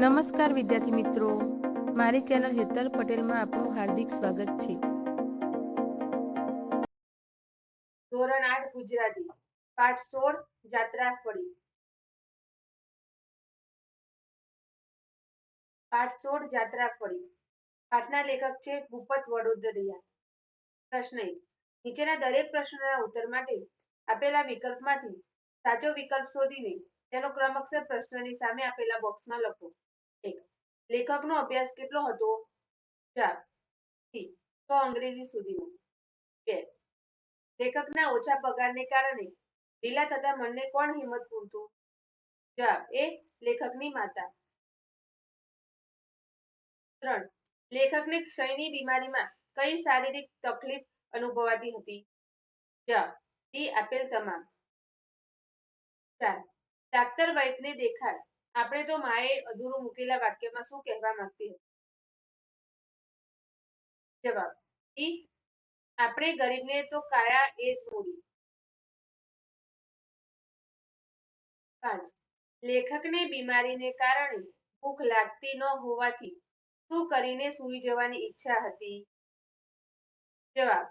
નમસ્કાર વિદ્યાર્થી મિત્રો. મારી ચેનલ હેતલ પટેલમાં આપનું હાર્દિક સ્વાગત છે. ધોરણ આઠ ગુજરાતી, પાઠ સોળ, જાત્રા ફળી પાઠ સોળ, જાત્રા ફળી પાઠના લેખક છે ભૂપત વડોદરિયા. પ્રશ્ન એક, નીચેના દરેક પ્રશ્નના ઉત્તર માટે આપેલા વિકલ્પમાંથી સાચો વિકલ્પ શોધીને તેનો ક્રમશઃ પ્રશ્નની સામે આપેલા બોક્સમાં લખો. એક. લેખકનો અભ્યાસ કેટલો હતો? ચાર. થી છ અંગ્રેજી સુધીનો. બે. લેખકના ઓછા પગારને કારણે ઢીલા થતા મનને કોણ હિંમત પૂરતું? જવાબ. એ લેખકની માતા. ત્રણ. લેખકને ક્ષયની બીમારીમાં કઈ શારીરિક તકલીફ અનુભવાતી હતી? જવાબ. ડી. આપેલ તમામ. ચાર. ડાક્ટર વૈદને દેખાડ. આપણે તો માએ અધૂરું મૂકેલા વાક્યમાં શું કહેવા માંગતી હતી? જવાબ આપણે ગરીબને તો કાયા એ જ પાંચ, લેખકને બીમારીને કારણે ભૂખ લાગતી ન હોવાથી શું કરીને સૂઈ જવાની ઈચ્છા હતી? જવાબ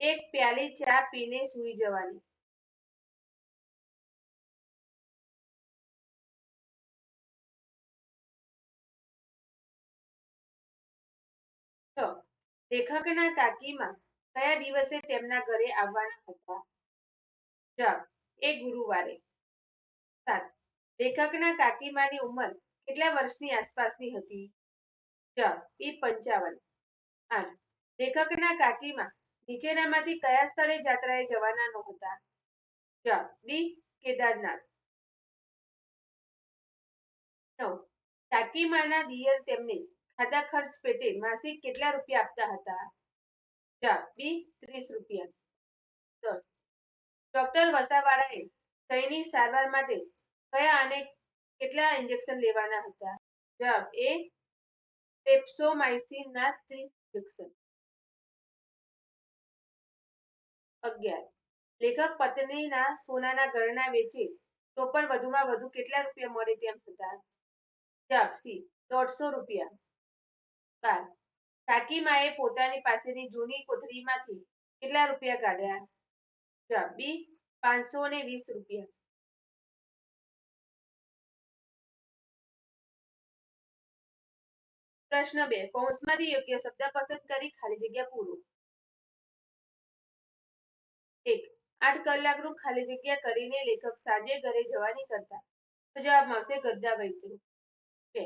એક પ્યાલી ચા પીને સૂઈ જવાની. લેખકના કાકીમાં કયા દિવસે તેમના ઘરે આવવાના હતા? જવાબ, એ ગુરુવારે. સાત, લેખકના કાકીમાની ઉંમર કેટલા વર્ષની આસપાસની હતી? જવાબ, એ પંચાવન. આઠ, લેખકના કાકીમાં નીચેનામાંથી કયા સ્થળે જાત્રાએ જવાના નહોતા? જવાબ ડી કેદારનાથ. નવ કાકીમાના દિયર તેમને ખાધા ખર્ચ પેટે માસિક કેટલા રૂપિયા આપતા હતા? જવાબ બી ત્રીસ રૂપિયા. દસ. ડોક્ટર વસાવાળાએ સહીની સારવાર માટે કયા અને કેટલા ઇન્જેક્શન લેવાના હતા? જવાબ એ ટેપ્સોમાઇસિનના ત્રીસ ઇન્જેક્શન. અગિયાર. લેખક પત્નીના સોનાના ઘરના વેચે તો પણ વધુમાં વધુ કેટલા રૂપિયા મળે તેમ હતા? જવાબ સી, દોઢસો રૂપિયા. બાર કાકીમાએ પોતાની પાસેની જૂની કોથળીમાંથી કેટલા રૂપિયા કાઢ્યા? જવાબ બી, પાંચસો ને વીસ રૂપિયા. પ્રશ્ન બે, કૌંસમાંથી યોગ્ય શબ્દ પસંદ કરી ખાલી જગ્યા પૂરો. એક, આઠ કલાકનું ખાલી જગ્યા કરીને લેખક સાંજે ઘરે જવાની કરતા. તો જવાબ મળશે ગદ્દા વૈદ્ય બે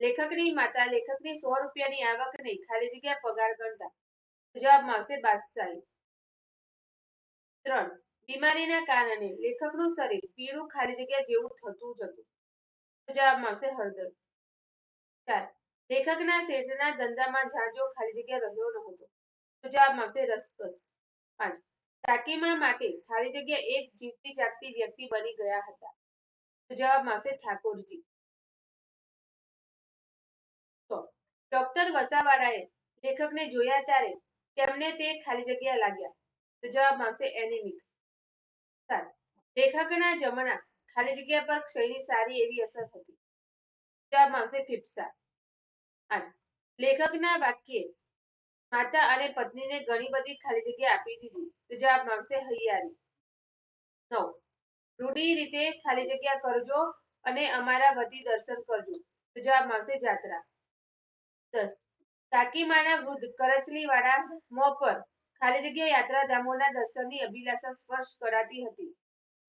લેખકની માતા લેખકની સો રૂપિયાની આવકને ખાલી જગ્યા પગાર ગણતા. જવાબમાં આવશે બાદશાહી ત્રણ, બીમારીના કારણે લેખકનું શરીર પીળું ખાલી જગ્યા જેવું થતું જ હતું. તો જવાબ હળદર. ચાર, લેખકના શેઠના ધંધામાં ઝાંઝો ખાલી જગ્યા રહ્યો ન હતો તો જવાબ આવશે રસકસ. પાંચ કાકીમા માટે ખાલી જગ્યા એક જીવતી જાગતી વ્યક્તિ બની ગયા હતા. તો જવાબ આવશે ઠાકોરજી. ડોક્ટર વસાવાળાએ લેખકને જોયા ત્યારે તેમને તે ખાલી જગ્યા લાગ્યા. તો જવાબ આવશે એનિમિક સારું. લેખકના જમણા ખાલી જગ્યા પર ક્ષયની સારી એવી અસર હતી. જવાબ આવશે ફિફસા. લેખકના વાક્યે માતા અને પત્નીને ઘણી બધી ખાલી જગ્યા આપી દીધી. તો જવાબ આવશે હૈયારી. નવ. રૂઢી રીતે ખાલી જગ્યા કરજો અને અમારા વતી દર્શન કરજો. તો જવાબ આવશે જાત્રા. દસ. કાકીમાના વૃદ્ધ કરચલી વાળા મોં પર ખાલી જગ્યા યાત્રાધામોના દર્શનની અભિલાષા સ્પર્શ કરાતી હતી.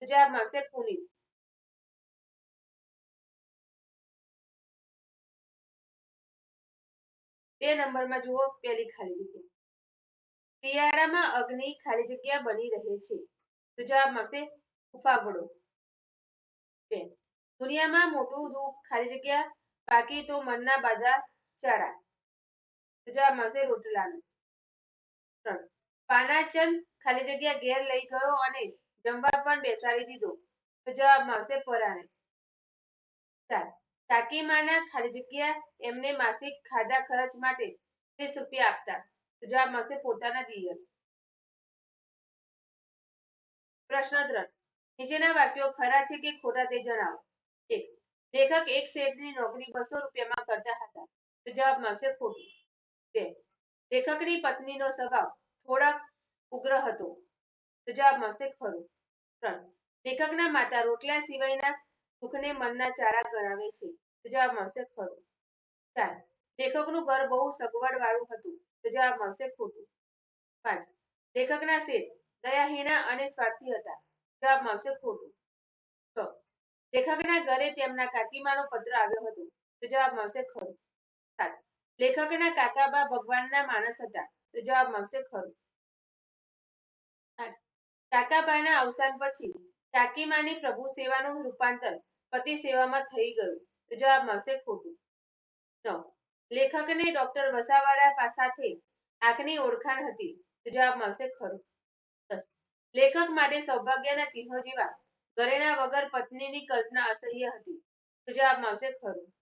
જવાબ આવશે પુનિત. બે નંબરમાં જુઓ પહેલી ખાલી જગ્યા. શિયાળામાં અગ્નિ ખાલી જગ્યા બની રહે છે. તો જવાબ આવશે ફાફડો બે. દુનિયામાં મોટું દુઃખ ખાલી જગ્યા, બાકી તો મનના બાધા ચાડા તો જવાબ આવશે રોટલાનું. ત્રણ પાનાચંદ ખાલી જગ્યા ઘેર લઈ ગયો અને જમવા પણ બેસાડી દીધો. તો જવાબ આવશે પરાણે. ચાર કાકીમાના ખાલી જગ્યા એમને માસિક ખાધા ખર્ચ માટે ત્રીસ રૂપિયા આપતા. તો જવાબ આવશે પોતાના દિયર. પ્રશ્ન ત્રણ નીચેના વાક્યો ખરા છે કે ખોટા તે જણાવો. એક. લેખક એક શેઠની નોકરી બસો રૂપિયામાં કરતા હતા. તો જવાબ આવશે ખોટું બે લેખકની પત્નીનો સ્વભાવ થોડાક ઉગ્ર હતો. તો જવાબ આવશે ખરું. ત્રણ લેખકના માતા રોટલા સિવાયના દુઃખને મનના ચારા ગણાવે છે. તો જવાબ આવશે ખરું. ચાર લેખકનું ઘર બહુ સગવડ વાળું હતું. તો જવાબ આવશે ખોટું. પાંચ લેખકના શેઠ દયાહીણા અને સ્વાર્થી હતા. જવાબ આવશે ખોટું. છ લેખકના ઘરે તેમના કાકીમાનો પત્ર આવ્યો હતો. તો જવાબ આવશે ખરું. સાત લેખકના કાકાબા ભગવાનના માણસ હતા. તો જવાબ આવશે ખરું. કાકાબાના અવસાન પછી કાકીમાની પ્રભુ સેવાનું રૂપાંતર પતિ સેવામાં થઈ ગયું. તો જવાબ આવશે ખોટું. નવ. લેખકને ડોક્ટર વસાવાડા પા- સાથે આંખની ઓળખાણ હતી. તો જવાબ આવશે ખરું. દસ. લેખક માટે સૌભાગ્યના ચિહ્નો જેવા ઘરેણા વગર પત્નીની કલ્પના અસહ્ય હતી. તો જવાબ આવશે ખરું.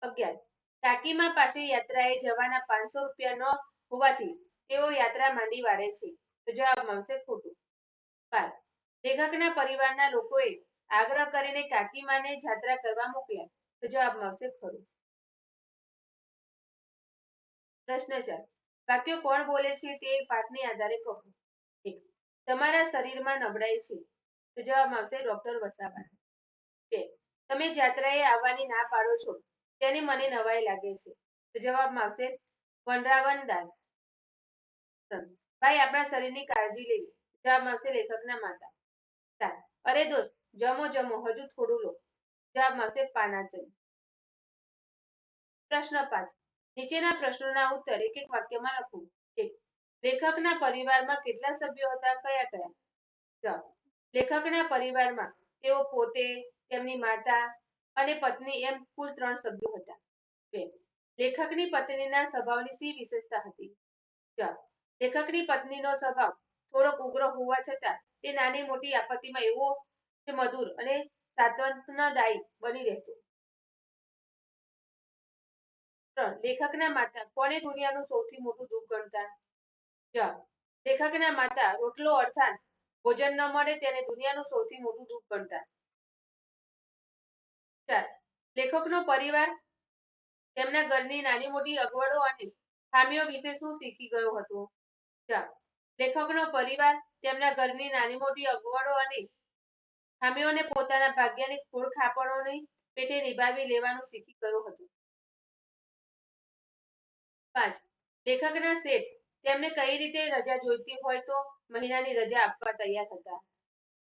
અગિયાર. કાકીમા પાસે યાત્રાએ જવાના પાંચસો રૂપિયા ન હોવાથી તેઓ યાત્રા માંડી વાળે છે. તો જવાબ આવશે ખોટું. બાર. લેખકના પરિવારના લોકોએ આગ્રહ કરીને કાકીમાને જાત્રા કરવા મોકલ્યા. તો જવાબ આવશે ખરું. પ્રશ્ન ચાર. વાક્યો કોણ બોલે છે તે પાઠને આધારે કહો. એક. તમારા શરીરમાં નબળાઈ છે. તો જવાબ આવશે ડોક્ટર વસાવા. બે. તમે જાત્રાએ આવવાની ના પાડો છો. તેની મને નવાઈ લાગે છે. તો જવાબમાં આવશે વનરાવન દાસ. ભાઈ, આપણા શરીરની કાળજી લેવી જવાબ આવશે લેખકના માતા. ચાલ અરે દોસ્ત, જમો જમો, હજુ થોડું લો. જવાબ આવશે પાનાચંદ પ્રશ્ન પાંચ. નીચેના પ્રશ્નોના ઉત્તર એક એક વાક્યમાં લખો. એક. લેખકના પરિવારમાં કેટલા સભ્યો હતા? કયા કયા? જવાબ. લેખકના પરિવારમાં તેઓ પોતે, તેમની માતા અને પત્ની એમ કુલ ત્રણ સભ્યો હતા. બે. લેખકની પત્નીના સ્વભાવની સી વિશેષતા હતી? ચાર. લેખકની પત્નીનો સ્વભાવ થોડોક ઉગ્ર હોવા છતાં તે નાની મોટી આપત્તિમાં એવો મધુર અને સાંત્વનદાયી બની રહેતો. ત્રણ. લેખકના માતા કોને દુનિયાનું સૌથી મોટું દુઃખ ગણતા? ચાર. લેખકના માતા રોટલો અર્થાત ભોજન ન મળે તેને દુનિયાનું સૌથી મોટું દુઃખ ગણતા. ચાર લેખકનો પરિવાર, તેમના ઘરની નાની મોટી અગવડો અને ખામીઓ વિશે શું શીખી ગયો હતો? જવાબ લેખકનો પરિવાર, તેમના ઘરની નાની મોટી અગવડો અને ખામીઓને પોતાના ભાગ્યની ખોળ ખાપણોની પેટે નિભાવી લેવાનું શીખી ગયો હતો. પાંચ. લેખકના શેઠ. તેમને કઈ રીતે રજા જોઈતી હોય તો મહિનાની રજા આપવા તૈયાર હતા?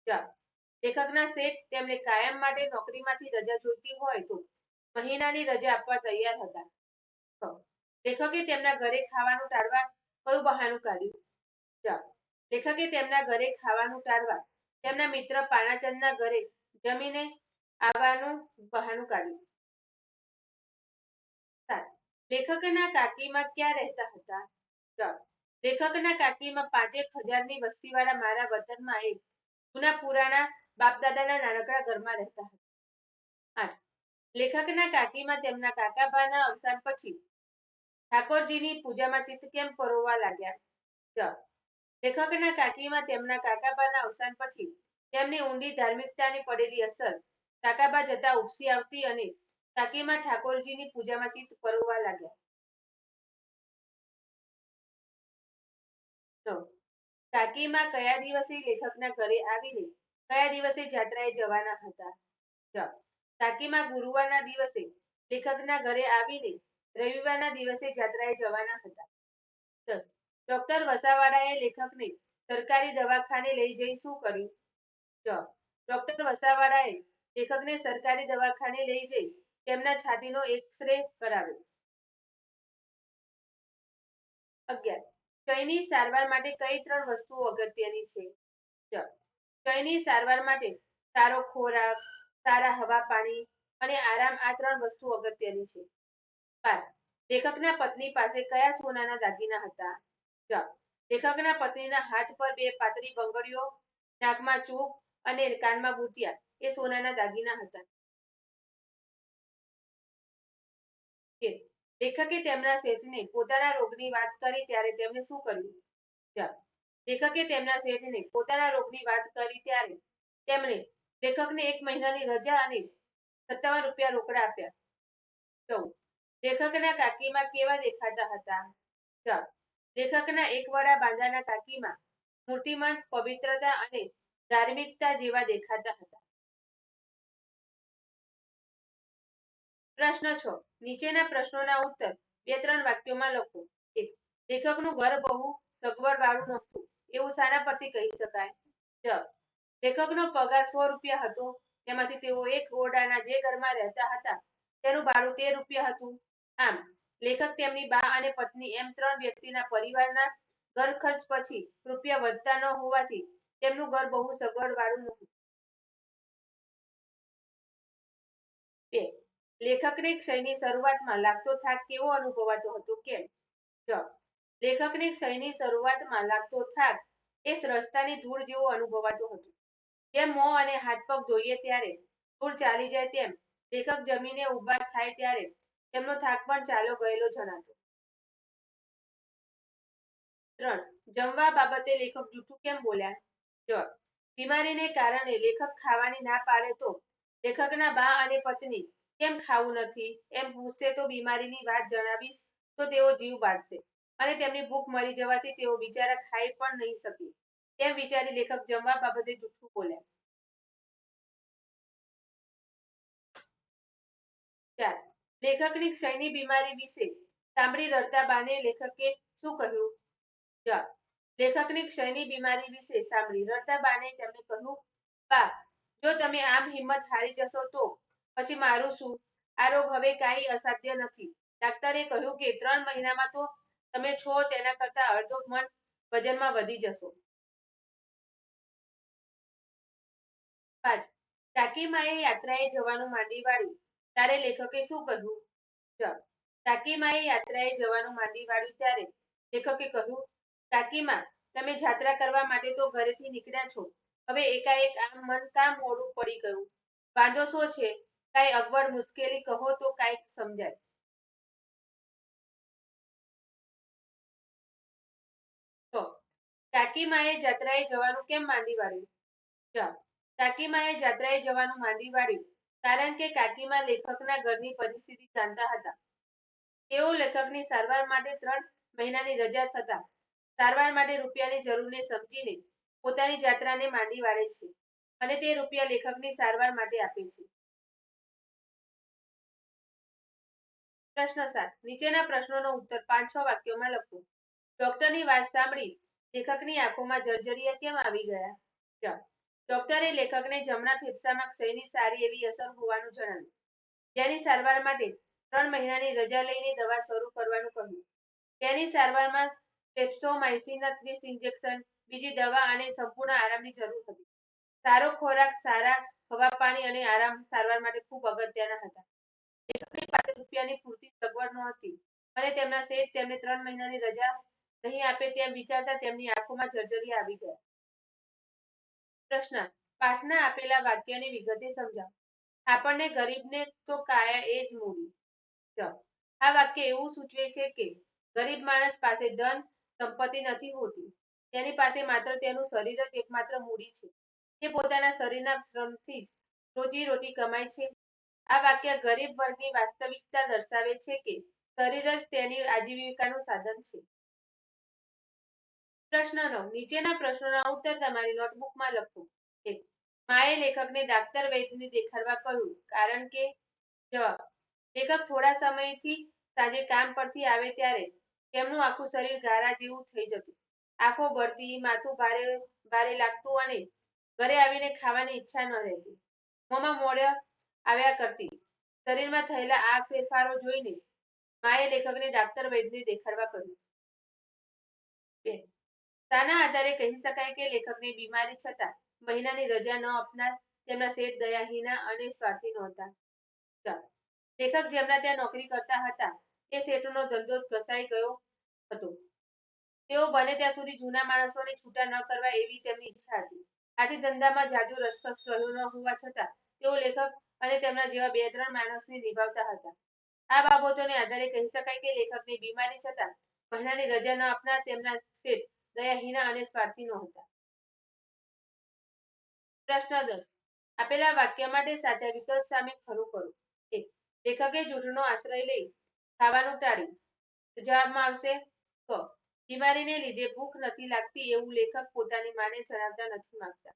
જવાબ લેખકના શેઠ તેમને કાયમ માટે નોકરીમાંથી રજા જોઈતી હોય તો મહિનાની રજા આપવા તૈયાર હતા. લેખકે તેમના ઘરે ખાવાનું ટાળવા કયું બહાનું કાઢ્યું? જવાબ, લેખકે તેમના ઘરે ખાવાનું ટાળવા તેમના મિત્ર પાનાચંદના ઘરે જમીને આવવાનું બહાનું કાઢ્યું. લેખકના કાકીમાં ક્યાં રહેતા હતા? જવાબ, લેખકના કાકીમાં પાંચેક હજારની વસ્તીવાળા મારા વતનમાં એક જૂના પુરાણા બાપદાદાના નાનકડા ઘરમાં રહેતા હતા. આઠ લેખકના કાકીમાં તેમના કાકાભાના અવસાન પછી ઠાકોરજીની પૂજામાં ચિત્ત કેમ પરોવા લાગ્યા? જવાબ લેખકના કાકીમાં તેમના કાકાબાના અવસાન પછી તેમની ઊંડી ધાર્મિકતાની પડેલી અસર કાકાબા જતા ઉપસી આવતી અને કાકીમાં ઠાકોરજીની પૂજામાં ચિત્ત પરોવા લાગ્યા. કાકીમાં કયા દિવસે લેખકના ઘરે આવીને કયા દિવસે જાત્રાએ જવાના હતા? જવાબ કાકીમાં ગુરુવારના દિવસે લેખકના ઘરે આવીને રવિવારના દિવસે જાત્રાએ જવાના હતા. દસ ડોક્ટર વસાવાડાએ લેખકને સરકારી દવાખાને લઈ જઈ શું કર્યું? જવાબ ડોક્ટર વસાવાડાએ લેખકને સરકારી દવાખાને લઈ જઈ તેમના છાતીનો એક્સરે કરાવ્યો. અગિયાર. ક્ષયની સારવાર માટે કઈ ત્રણ વસ્તુઓ અગત્યની છે? જવાબ ક્ષયની સારવાર માટે સારો ખોરાક, સારા હવા પાણી અને આરામ આ ત્રણ વસ્તુ અગત્યની છે. બાર, લેખકના પત્ની પાસે કયા સોનાના દાગીના હતા? જવાબ લેખકના પત્નીના હાથ પર બે પાતળી બંગડીઓ, નાકમાં ચૂપ અને કાનમાં બુટિયા એ સોનાના દાગીના હતા. લેખકે તેમના શેઠને પોતાના રોગની વાત કરી ત્યારે તેમણે શું કર્યું? જવાબ લેખકે તેમના શેઠને પોતાના રોગની વાત કરી ત્યારે તેમણે લેખકને એક મહિનાની રજા અને સત્તાવન રૂપિયા રોકડા આપ્યા. ચૌદ. લેખકના કાકીમાં કેવા દેખાતા હતા? ચાર. લેખકના એકવાળા બાંધાના કાકીમાં મૂર્તિમંત, પવિત્રતા અને ધાર્મિકતા જેવા દેખાતા હતા. પ્રશ્ન છ. નીચેના પ્રશ્નોના ઉત્તર બે ત્રણ વાક્યોમાં લખો. એક. લેખકનું ઘર બહુ સગવડ વાળું નહોતું. એવું શાના પરથી કહી શકાય. જવાબ લેખકનો પગાર સો રૂપિયા હતો, તેમાંથી તેઓ એક ઓરડાના જે ઘરમાં રહેતા હતા, તેનું ભાડું તેર રૂપિયા હતું. આમ, લેખક તેમની બા અને પત્ની એમ ત્રણ વ્યક્તિના પરિવારના ઘર ખર્ચ પછી રૂપિયા વધતા ન હોવાથી તેમનું ઘર બહુ સગવડ વાળું નહોતું. બે. લેખકને ક્ષયની શરૂઆતમાં લાગતો થાક કેવો અનુભવાતો હતો, કેમ? જવાબ લેખકને ક્ષયની શરૂઆતમાં લાગતો થાક એ રસ્તાની ધૂળ જેવો અનુભવાતો હતો. જેમ મોં અને હાથ પગ ધોઈએ ત્યારે ધૂળ ચાલી જાય તેમ લેખક જમીને ઊભા થાય ત્યારે તેમનો થાક પણ ચાલો ગયેલો જણાતો. ત્રણ, જમવા બાબતે લેખક જૂઠું કેમ બોલ્યા? જવાબ, બીમારીને કારણે લેખક ખાવાની ના પાડે તો લેખકના બા અને પત્ની કેમ ખાવું નથી? એમ પૂછશે તો બીમારીની વાત જણાવીશ તો તેઓ જીવ બાળશે. અને તેમની ભૂખ મરી જવાથી તેઓ બિચારા ખાઈ પણ નહીં શકી. તેમ વિચારી લેખક જમવા બાબતે જૂઠું બોલ્યા. ચાર લેખકની ક્ષયની બીમારી વિશે સાંભળી રડતા બાને લેખકે શું કહ્યું? જવાબ લેખકની ક્ષયની બીમારી વિશે સાંભળી રડતા બાને તેમને કહ્યું, બા, જો તમે આમ હિંમત હારી જશો તો પછી મારું શું? આ રોગ હવે કાંઈ અસાધ્ય નથી. ડાક્ટરે કહ્યું કે ત્રણ મહિનામાં તો તમે છો તેના કરતા અડધો મણ વજનમાં વધી જશો. પાંચ. કાકીમાએ યાત્રાએ જવાનું માંડી વાળ્યું. ત્યારે લેખકે શું કહ્યું? જવાબ કાકીમાએ યાત્રાએ જવાનું માંડી વાળ્યું ત્યારે લેખકે કહ્યું કાકીમા તમે જાત્રા કરવા માટે તો ઘરેથી નીકળ્યા છો. હવે એકાએક આમ મન કામ મોડું પડી ગયું. વાંધો શું છે? કાંઈ અગવડ મુશ્કેલી કહો તો કાંઈક સમજાય. કાકીમાએ જાત્રાએ જવાનું કેમ માંડી વાળ્યું? જવાબ કાકીમાએ જાત્રાએ જવાનું માંડી વાળ્યું કારણ કે કાકીમા લેખકના ઘરની પરિસ્થિતિ જાણતા હતા. તેઓ લેખકની સારવાર માટે ત્રણ મહિનાની રજા થતા સારવાર માટે રૂપિયાની જરૂરને સમજીને પોતાની જાત્રાને માંડી વાળે છે અને તે રૂપિયા લેખકની સારવાર માટે આપે છે. પ્રશ્ન સાત, નીચેના પ્રશ્નોનો ઉત્તર પાંચ છ વાક્યોમાં લખો. ડોક્ટરની વાત સાંભળી લેખકની આંખોમાં જર્જરિયા કેમ આવી ગયા? ડોક્ટરે લેખકને જમણા ફેફસામાં ક્ષયની સારી એવી અસર હોવાનું જણાવ્યું. જેની સારવાર માટે ત્રણ મહિનાની રજા લઈને દવા શરૂ કરવાનું કહ્યું. તેની સારવારમાં સ્ટ્રેપ્ટોમાઇસિનના ત્રીસ ઇન્જેક્શન, બીજી દવા અને સંપૂર્ણ આરામની જરૂર હતી. સારો ખોરાક, સારા હવા પાણી અને આરામ સારવાર માટે ખૂબ અગત્યના હતા. લેખકની પાસે રૂપિયાની પૂરતી સગવડ નહોતી અને તેમના શેઠ તેમને ત્રણ મહિનાની રજા નહીં આપે તેમ વિચારતા તેમની આંખોમાં જર્જરી આવી ગયા પ્રશ્ન, પાઠના આપેલા વાક્યની વિગતે સમજાવો. આપણને ગરીબને તો કાયા એ જ મૂડી. આ વાક્ય એવું સૂચવે છે કે ગરીબ માણસ પાસે ધન, સંપત્તિ નથી હોતી. તેની પાસે માત્ર તેનું શરીર જ એકમાત્ર મૂડી છે. તે પોતાના શરીરના શ્રમથી જ રોજી રોટી કમાય છે. આ વાક્ય ગરીબ વર્ગની વાસ્તવિકતા દર્શાવે છે કે શરીર જ તેની આજીવિકાનું સાધન છે. પ્રશ્ન નવ નીચેના પ્રશ્નોના ઉત્તર તમારી નોટબુકમાં લખો. એક, માએ લેખકને ડાક્ટર વૈદ્યને દેખાડવા કહ્યું, કારણ કે જવાબ, લેખક થોડા સમયથી સાંજે કામ પરથી આવે ત્યારે તેમનું આખું શરીર ગારા જેવું થઈ જતું. આંખો ભરતી, માથું ભારે ભારે લાગતું અને ઘરે આવીને ખાવાની ઈચ્છા ન રહેતી. મોમાં મોડે આવ્યા કરતી. શરીરમાં થયેલા આ ફેરફારો જોઈને માએ લેખકને ડાક્ટર વૈદ્યને દેખાડવા કહ્યું. શાના આધારે કહી શકાય કે લેખકને બીમારી છતાં મહિનાની રજા ન આપનાર તેમના શેઠ દયાહીના અને સ્વાર્થી નહોતા. લેખક જેમના ત્યાં નોકરી કરતા હતા તે શેઠનો ધંધો ઘસાઈ ગયો હતો. તેઓ બને ત્યાં સુધી જૂના માણસોને છૂટા ન કરવા એવી તેમની ઈચ્છા હતી. આથી ધંધામાં જાજુ રસકસ રહ્યો ન હોવા છતાં તેઓ લેખક અને તેમના જેવા બે ત્રણ માણસને નિભાવતા હતા. આ બાબતોને આધારે કહી શકાય કે લેખકની બીમારી છતાં મહિનાની રજા ન આપનાર તેમના શેઠ દયાહીના અને સ્વાર્થી નહોતા. પ્રશ્ન દસ. આપેલા વાક્ય માટે સાચા વિકલ્પ સામે ખરું કરો એક. લેખકે જૂઠનો આશ્રય લઈ ખાવાનું ટાળ્યું. જવાબમાં આવશે ક. બીમારીને લીધે ભૂખ નથી લાગતી એવું લેખક પોતાની માને જણાવતા નથી માંગતા.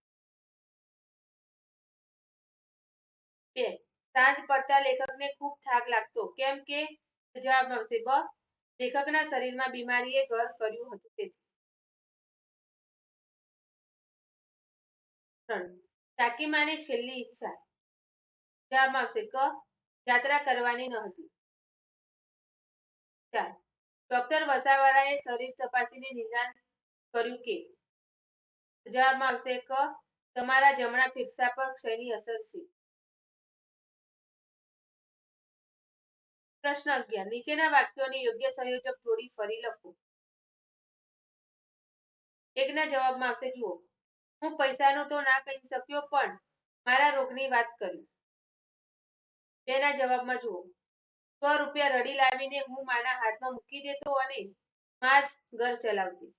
બે. સાંજ પડતા લેખકને ખૂબ થાક લાગતો. કેમ કે? જવાબ આવશે બ. લેખકના શરીરમાં બીમારીએ ઘર કર્યું હતું તેથી. ત્રણ કાકીમાની છેલ્લી ઈચ્છા. જવાબ આવશે. ક. યાત્રા કરવાની ન હતી. ચાર. ડોક્ટર વસાવાળાએ શરીર તપાસીને નિદાન કર્યું કે જવાબમાં આવશે. ક. તમારા જમણા ફેફસા પર ક્ષયની અસર છે. પ્રશ્ન અગિયાર. નીચેના વાક્યોની યોગ્ય સંયોજક જોડી ફરી લખો. એકના જવાબમાં આવશે, જુઓ. હું પૈસાનું તો ના કહી શક્યો, પણ મારા રોગની વાત કરી. તેના જવાબમાં જુઓ, સો રૂપિયા રડી લાવીને હું માના હાથમાં મૂકી દેતો અને માં જ ઘર ચલાવતી.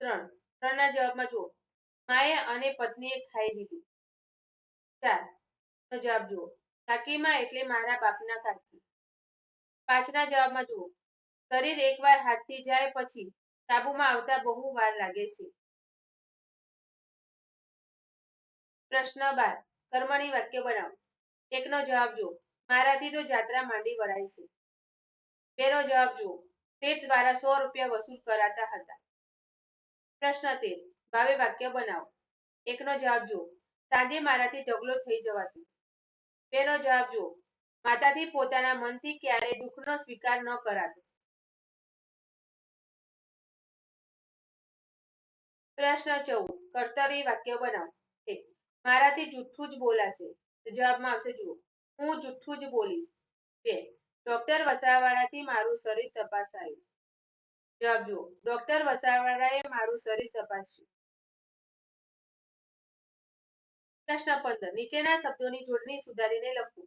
ત્રણ, ત્રણના જવાબમાં જુઓ, માએ અને પત્નીએ ખાઈ લીધું. ચાર જવાબ જુઓ, કાકીમાં એટલે મારા બાપના કાકી. પાંચના જવાબમાં જુઓ. શરીર એકવાર હાથથી જાય પછી કાબુમાં આવતા બહુ વાર લાગે છે. પ્રશ્ન બાર. કર્મણી વાક્ય બનાવો. એકનો જવાબ જુઓ. મારાથી તો જાત્રા માંડી વળાય છે. બેનો જવાબ જુઓ. શેઠ દ્વારા સો રૂપિયા વસૂલ કરાતા હતા. પ્રશ્ન તેર. ભાવે વાક્ય બનાવો. એકનો જવાબ જુઓ. સાંજે મારાથી ઢગલો થઈ જવાથી. બેનો જવાબ જુઓ. માતાથી પોતાના મનથી ક્યારેય દુઃખનો સ્વીકાર ન કરાતો પ્રશ્ન ચૌદ. કર્તરી વાક્ય બનાવો. મારાથી જુઠ્ઠું જ બોલાશે. જવાબમાં આવશે જુઓ. હું જુઠ્ઠું જ બોલીશ. બે. ડોક્ટર વસાવાળાથી મારું શરીર તપાસાયું. જવાબ જુઓ. ડોક્ટર વસાવાળાએ મારું શરીર તપાસ્યું. પ્રશ્ન પંદર. નીચેના શબ્દોની જોડણી સુધારીને લખો.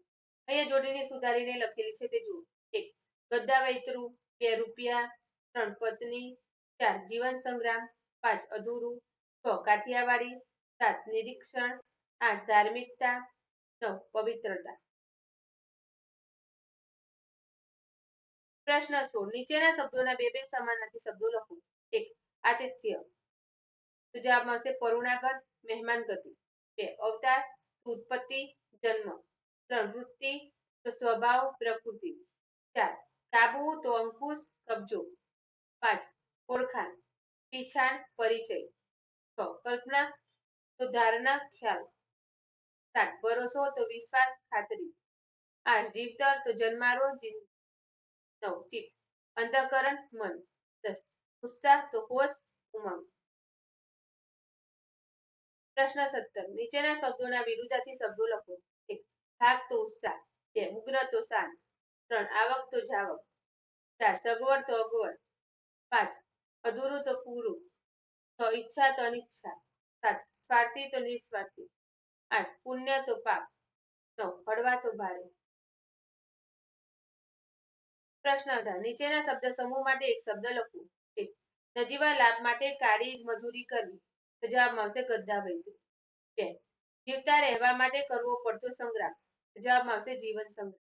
અહીંયા જોડીને સુધારીને લખેલી છે તે જુઓ. એક, ગદ્દા વૈતરું, બે રૂપિયા, ત્રણ પત્ની, ચાર જીવન સંગ્રામ, પાંચ અધૂરું, છ કાઠિયાવાડી, સાત નિરીક્ષણ, આઠ ધાર્મિકતા, નવ પવિત્રતા. પ્રશ્ન સોળ, નીચેના શબ્દોના બે બે સમાનાર્થી શબ્દો લખો. એક, આતિથ્ય. તો જવાબમાં આવશે પરુણાગત મહેમાન ગતિ બે, અવતાર, ઉત્પત્તિ, જન્મ. ત્રણ વૃત્તિ તો સ્વભાવ, પ્રકૃતિ. ચાર કાબુ તો અંકુશ, કબજો. પાંચ, ઓળખાણ, પીછાણ, પરિચય. છ, કલ્પના તો ધારણા, ખ્યાલ. સાત, ભરોસો તો વિશ્વાસ, ખાતરી. આઠ, જીવતર તો જન્મારો નવ ચિત્ત અંતઃકરણ મન. દસ, ઉત્સાહ તો હોશ, ઉમંગ. પ્રશ્ન સત્તર, નીચેના શબ્દોના વિરુદ્ધાર્થી શબ્દો લખો. થાક તો ઉત્સાહ. બે ઉગ્ર તો શાંત ત્રણ આવક તો જાવક. ચાર, સગવડ તો અગવડ. પાંચ, અધૂરું તો પૂરું. છ, ઈચ્છા તો અનિચ્છા. સાત, સ્વાર્થી તો નિસ્વાર્થી. આઠ, પુણ્ય તો પાપ. નવ, હળવા તો ભારે. પ્રશ્ન અઢાર, નીચેના શબ્દ સમૂહ માટે એક શબ્દ લખવું એક, નજીવા લાભ માટે કાળી મજૂરી કરવી. તો જવાબ આવશે ગદ્દા વૈદ્ય બે, જીવતા રહેવા માટે કરવો પડતો સંગ્રામ તો જવાબમાં આવશે જીવન સંગ્રહ.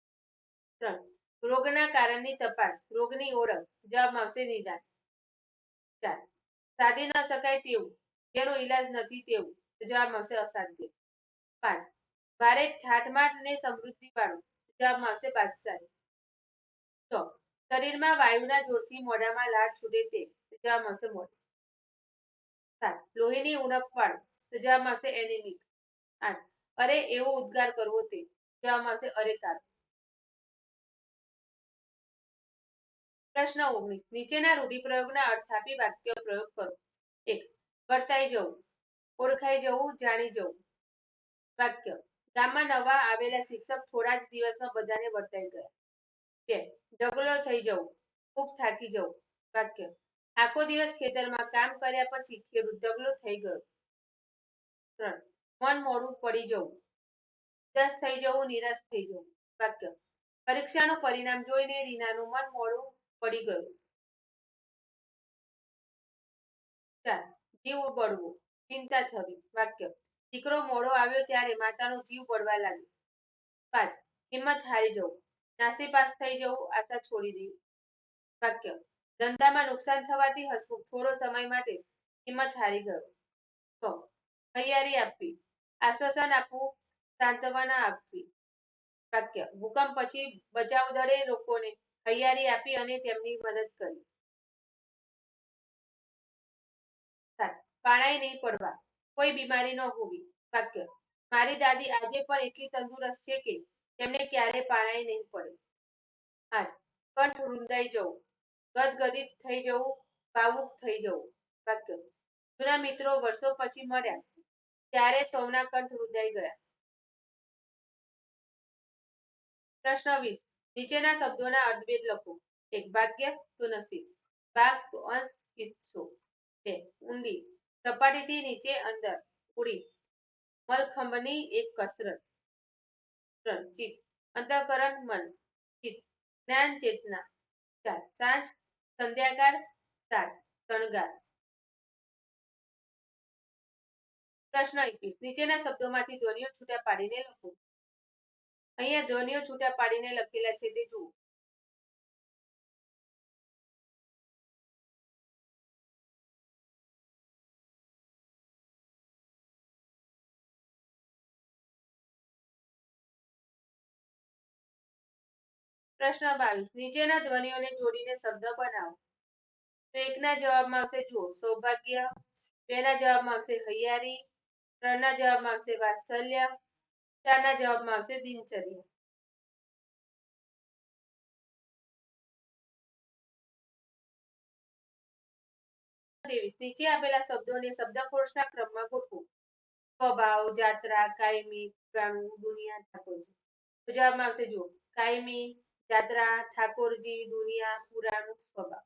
ત્રણ, રોગના કારણની તપાસ, રોગની ઓળખ, જવાબ આવશે નિદાન. ચાર, સાધી ન શકાય તેવું, જેનો ઈલાજ નથી તેવું, જવાબ આવશે અસાધ્ય. પાંચ, ભારે ઠાઠમાઠ ને સમૃદ્ધિ વાળું જવાબ આવશે બાદશાહી. છ, શરીરમાં વાયુના જોરથી મોઢામાં લાળ છૂટે તે, જવાબ આવશે મોઢ. સાત, લોહીની ઉણપ વાળું તો જવાબમાં આવશે એનિમિક. આઠ, અરે એવો ઉદ્ગાર કરવો તે જવાબમાં આવશે અરેકાર. પ્રશ્ન ઓગણીસ. નીચેના રૂઢિપ્રયોગના અર્થ આપી વાક્ય પ્રયોગ કરો. એક, વર્તાઈ જવું. ઓળખાઈ જવું, જાણી જવું. વાક્ય, ગામમાં નવા આવેલા શિક્ષક થોડા જ દિવસમાં બધાને વર્તાઈ ગયા. બે, ઢગલો થઈ જવું. ખૂબ થાકી જવું. વાક્ય, આખો દિવસ ખેતરમાં કામ કર્યા પછી ખેડૂત ઢગલો થઈ ગયો. ત્રણ, મન મોડું પડી જવું. ઉદાસ થઈ જવું, નિરાશ થઈ જવું. વાક્ય. પરીક્ષાનું પરિણામ જોઈને રીનાનું મન મોડું પડી ગયું. જીવ બળવું. ચિંતા થવી. વાક્ય. દીકરો મોડો આવ્યો ત્યારે માતાનો જીવ બળવા લાગ્યો. પાંચ, હિંમત હારી જવું. નાસીપાસ થઈ જવું, આશા છોડી દેવી. વાક્ય. ધંધામાં નુકસાન થવાથી હસવું. થોડો સમય માટે હિંમત હારી ગયો. છ, તૈયારી આપવી. આશ્વાસન આપવું. સાંત્વના આપવી. શક્ય ભૂકંપ પછી બચાવ દળે લોકોને હૈયારી આપી અને તેમની મદદ કરી. પાણાય નહીં પડવા. કોઈ બીમારી ન હોવી. વાક્ય મારી દાદી આજે પણ એટલી તંદુરસ્ત છે કે તેમને ક્યારે પાણાઈ નહીં પડે. આઠ કંઠ રૂંધાઈ જવું. ગદગદિત થઈ જવું. ભાવુક થઈ જવું. વાક્ય જૂના મિત્રો વર્ષો પછી મળ્યા. ત્યારે સૌના કંઠ રૂંધાઈ ગયા. પ્રશ્ન વીસ. નીચેના શબ્દોના અર્થભેદ લખો. એક ભાગ્ય તો નસીબ. ભાગ તો અંશ હિસ્સો બે. ઊંડી. સપાટીથી નીચે અંદર. ઉડી મલખંભની એક કસરત. ત્રણ. ચિત્ત. અંતઃકરણ મન. ચિત્ત. જ્ઞાન ચેતના. ચાર. સાંજ. સંધ્યાકાળ. સાત. શણગાર. પ્રશ્ન એકવીસ. નીચેના શબ્દોમાંથી ધ્વનિઓ છૂટા પાડીને લખો. અહીંયા ધ્વનિઓ છૂટા પાડીને લખેલા છે તે જુઓ પ્રશ્ન બાવીસ. નીચેના ધ્વનિઓને જોડીને શબ્દ બનાવો. તો એકના જવાબમાં આવશે, જુઓ, સૌભાગ્ય. બેના જવાબમાં આવશે હૈયારી. ત્રણ ના જવાબમાં આવશે વાત્સલ્ય. ચાર જવાબમાં આવશે દિનચર્યા. નીચે આપેલા શબ્દોને શબ્દકોશના ક્રમમાં ગોઠવો. સ્વભાવ, જાત્રા, કાયમી, પ્રાણુ, દુનિયા, ઠાકોરજી. તો જવાબમાં આવશે જુઓ, કાયમી, જાત્રા, ઠાકોરજી, દુનિયા, પુરાણું, સ્વભાવ.